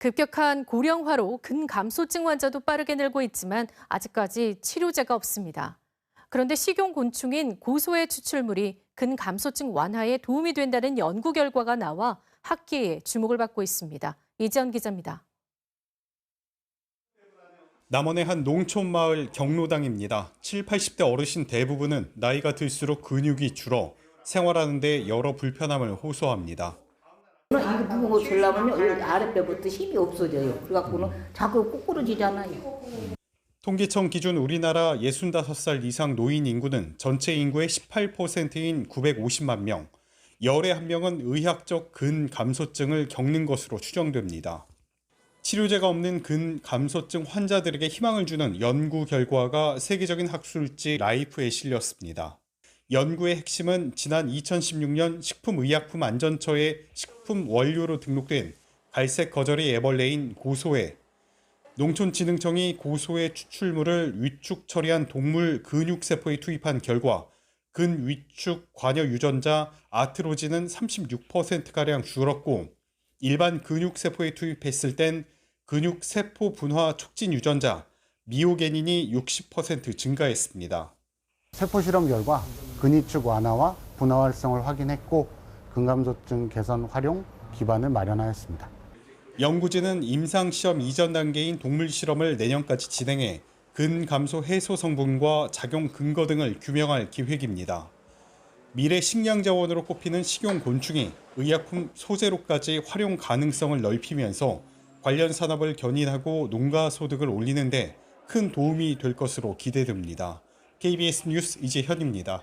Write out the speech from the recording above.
급격한 고령화로 근감소증 환자도 빠르게 늘고 있지만 아직까지 치료제가 없습니다. 그런데 식용 곤충인 고소의 추출물이 근감소증 완화에 도움이 된다는 연구 결과가 나와 학계에 주목을 받고 있습니다. 이지연 기자입니다. 남원의 한 농촌 마을 경로당입니다. 7, 80대 어르신 대부분은 나이가 들수록 근육이 줄어 생활하는 데 여러 불편함을 호소합니다. 들려면요 여기 아랫배부터 힘이 없어져요. 그래갖고는 자꾸 꼬꾸러지잖아요. 통계청 기준 우리나라 65살 이상 노인 인구는 전체 인구의 18%인 950만 명, 열의 한 명은 의학적 근감소증을 겪는 것으로 추정됩니다. 치료제가 없는 근감소증 환자들에게 희망을 주는 연구 결과가 세계적인 학술지 라이프에 실렸습니다. 연구의 핵심은 지난 2016년 식품의약품안전처에 식품 원료로 등록된 갈색 거절이 애벌레인 고소해 농촌진흥청이 고소의 추출물을 위축 처리한 동물 근육세포에 투입한 결과 근위축 관여 유전자 아트로진은 36%가량 줄었고 일반 근육세포에 투입했을 땐 근육세포 분화 촉진 유전자 미오게닌이 60% 증가했습니다. 세포 실험 결과 근위축 완화와 분화 활성을 확인했고 근감소증 개선 활용 기반을 마련하였습니다. 연구진은 임상 시험 이전 단계인 동물 실험을 내년까지 진행해 근감소 해소 성분과 작용 근거 등을 규명할 계획입니다. 미래 식량 자원으로 꼽히는 식용 곤충이 의약품 소재로까지 활용 가능성을 넓히면서 관련 산업을 견인하고 농가 소득을 올리는데 큰 도움이 될 것으로 기대됩니다. KBS 뉴스 이재현입니다.